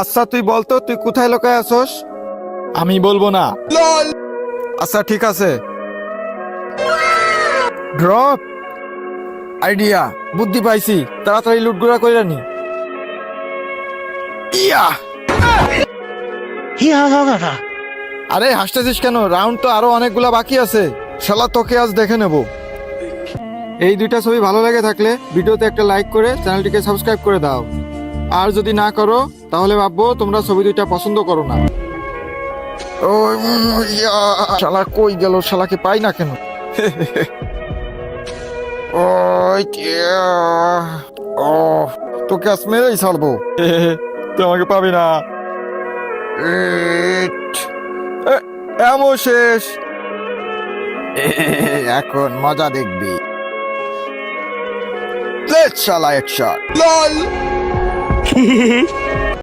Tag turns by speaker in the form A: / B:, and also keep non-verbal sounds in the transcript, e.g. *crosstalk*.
A: আচ্ছা তুই বলতো তুই কোথায় লোকায় আসোস
B: আমি বলব না।
A: আচ্ছা ঠিক আছে। ড্রপ আইডিয়া বুদ্ধি পাইছি। তাড়াতাড়ি লুটগুলা কইরা নি। ইয়া! আরে হাসতেছিস কেন? রাউন্ড তো আরও অনেকগুলা বাকি আছে। শালা তোকে আজ দেখে নেব। এই দুইটা ছবি ভালো লাগে থাকলে ভিডিওতে একটা লাইক করে চ্যানেলটিকে সাবস্ক্রাইব করে দাও। আর যদি না করো তাহলে ভাববো তোমরা ছবি দুইটা পছন্দ করো না। ও ইয়া। শালা কই গেল শালাকে পাই না কেন? *laughs* ইয়া। ও তোকে আজ মেরেই ছাড়বো। *laughs*
B: তুই আমাকে পাবি না।
A: এমন শেষ। *laughs* এখন মজা দেখবি। লেট শালা এক শট Hehehehe